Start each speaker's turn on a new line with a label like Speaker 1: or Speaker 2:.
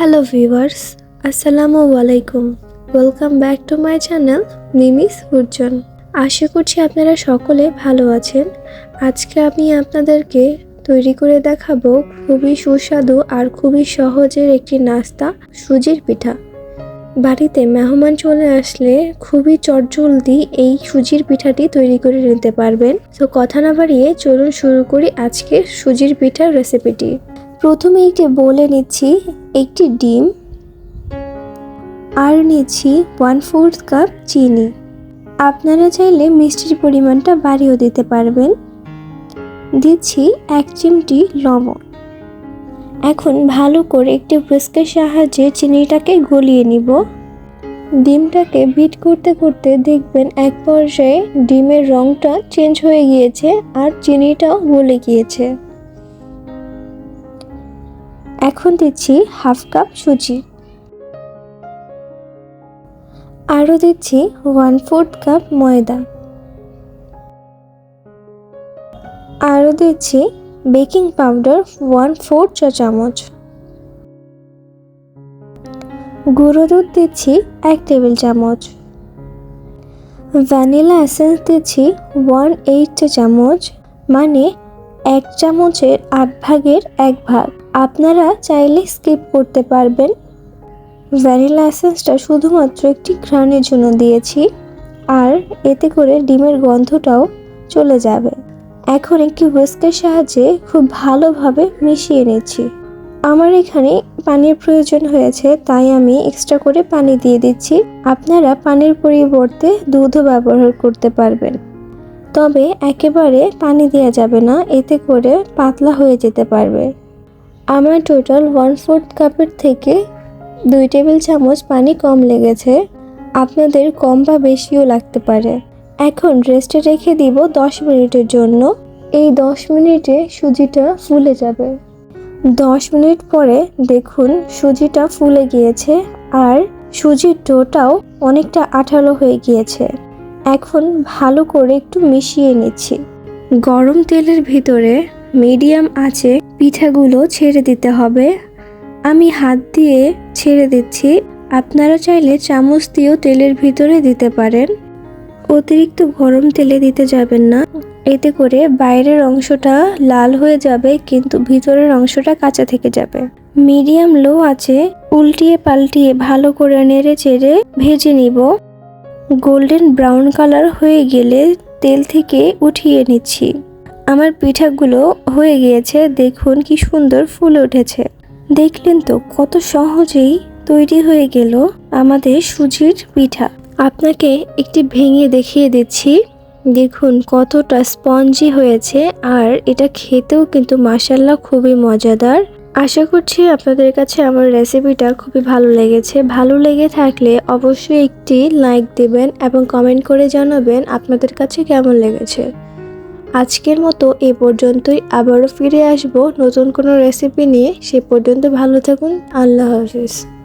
Speaker 1: Hello viewers আসসালামু আলাইকুম welcome back to my channel Mimi's উজ্জন আশা করছি আপনারা সকলে ভালো আছেন। আজকে আমি আপনাদেরকে তৈরি করে দেখাবো খুবই সুস্বাদু আর খুবই সহজের একটি নাস্তা সুজির পিঠা। বাড়িতে মেহমান চলে আসলে খুবই চটজলদি এই সুজির পিঠাটি তৈরি করে নিতে পারবেন। তো কথা না বাড়িয়ে চলুন শুরু করি আজকে সুজির পিঠার রেসিপিটি প্রথমে একটি বলে নিচ্ছি, একটি ডিম। আর নিচ্ছি ওয়ান ফোর্থ কাপ চিনি। আপনারা চাইলে মিষ্টির পরিমাণটা বাড়িয়েও দিতে পারবেন। দিচ্ছি এক চিমটি লবণ। এখন ভালো করে একটি হুইস্কের সাহায্যে চিনিটাকে গলিয়ে নিব। ডিমটাকে বিট করতে করতে দেখবেন এক পর্যায়ে ডিমের রংটা চেঞ্জ হয়ে গিয়েছে আর চিনিটাও গলে গিয়েছে। এখন দিচ্ছি হাফ কাপ সুজি। আরও দিচ্ছি ওয়ান ফোর্থ কাপ ময়দা। আরও দিচ্ছি বেকিং পাউডার ওয়ান ফোর্থ চা চামচ। গুঁড়ো দুধ দিচ্ছি এক টেবিল চামচ। ভ্যানিলা এসেন্স দিচ্ছি ওয়ান এইট চা চামচ। মানে এক চামচের আট ভাগের এক ভাগ। আপনারা চাইলে স্কিপ করতে পারবেন। ভ্যানিলা এসেন্সটা শুধুমাত্র একটি ঘ্রাণের জন্য দিয়েছি, আর এতে করে ডিমের গন্ধটাও চলে যাবে। এখন একটি হুইস্কের সাহায্যে খুব ভালোভাবে মিশিয়ে নিচ্ছি। আমার এখানে পানির প্রয়োজন হয়েছে, তাই আমি এক্সট্রা করে পানি দিয়ে দিচ্ছি। আপনারা পানির পরিবর্তে দুধও ব্যবহার করতে পারবেন। তবে একেবারে পানি দেওয়া যাবে না, এতে করে পাতলা হয়ে যেতে পারবে। আমার টোটাল ওয়ান ফোর্থ কাপের থেকে দুই টেবিল চামচ পানি কম লেগেছে, আপনাদের কম বা বেশিও লাগতে পারে। এখন রেস্টে রেখে দিব দশ মিনিটের জন্য। এই দশ মিনিটে সুজিটা ফুলে যাবে। দশ মিনিট পরে দেখুন সুজিটা ফুলে গিয়েছে, আর সুজির ডোটাও অনেকটা আঠালো হয়ে গিয়েছে। এখন ভালো করে একটু মিশিয়ে নিচ্ছি। গরম তেলের ভিতরে মিডিয়াম আঁচে পিঠাগুলো ছেড়ে দিতে হবে। আমি হাত দিয়ে ছেড়ে দিচ্ছি। আপনারা চাইলে চামচ দিয়েও তেলের ভিতরে দিতে পারেন। অতিরিক্ত গরম তেলে দিতে যাবেন না। এতে করে বাইরের অংশটা লাল হয়ে যাবে, কিন্তু ভিতরের অংশটা কাঁচা থেকে যাবে। মিডিয়াম লো আছে উল্টিয়ে পাল্টিয়ে ভালো করে নেড়ে চেড়ে ভেজে নিব। গোল্ডেন ব্রাউন কালার হয়ে গেলে তেল থেকে উঠিয়ে নিচ্ছি। আমার পিঠাগুলো হয়ে গিয়েছে, দেখুন কি সুন্দর ফুলে উঠেছে। দেখলেন তো, কত সহজেই তৈরি হয়ে গেল আমাদের সুজির পিঠা। আপনাকে একটি ভেঙে দেখিয়ে দিচ্ছি। দেখুন, কতটা স্পঞ্জি হয়েছে আর এটা খেতেও কিন্তু মাসাল্লা খুবই মজাদার। আশা করছি আপনাদের কাছে আমার রেসিপিটা খুবই ভালো লেগেছে। ভালো লেগে থাকলে অবশ্যই একটি লাইক দেবেন এবং কমেন্ট করে জানাবেন আপনাদের কাছে কেমন লেগেছে। আজকের মতো এ পর্যন্তই আবারও ফিরে আসব নতুন কোনো রেসিপি নিয়ে। সে পর্যন্ত ভালো থাকুন। আল্লাহ হাফিজ।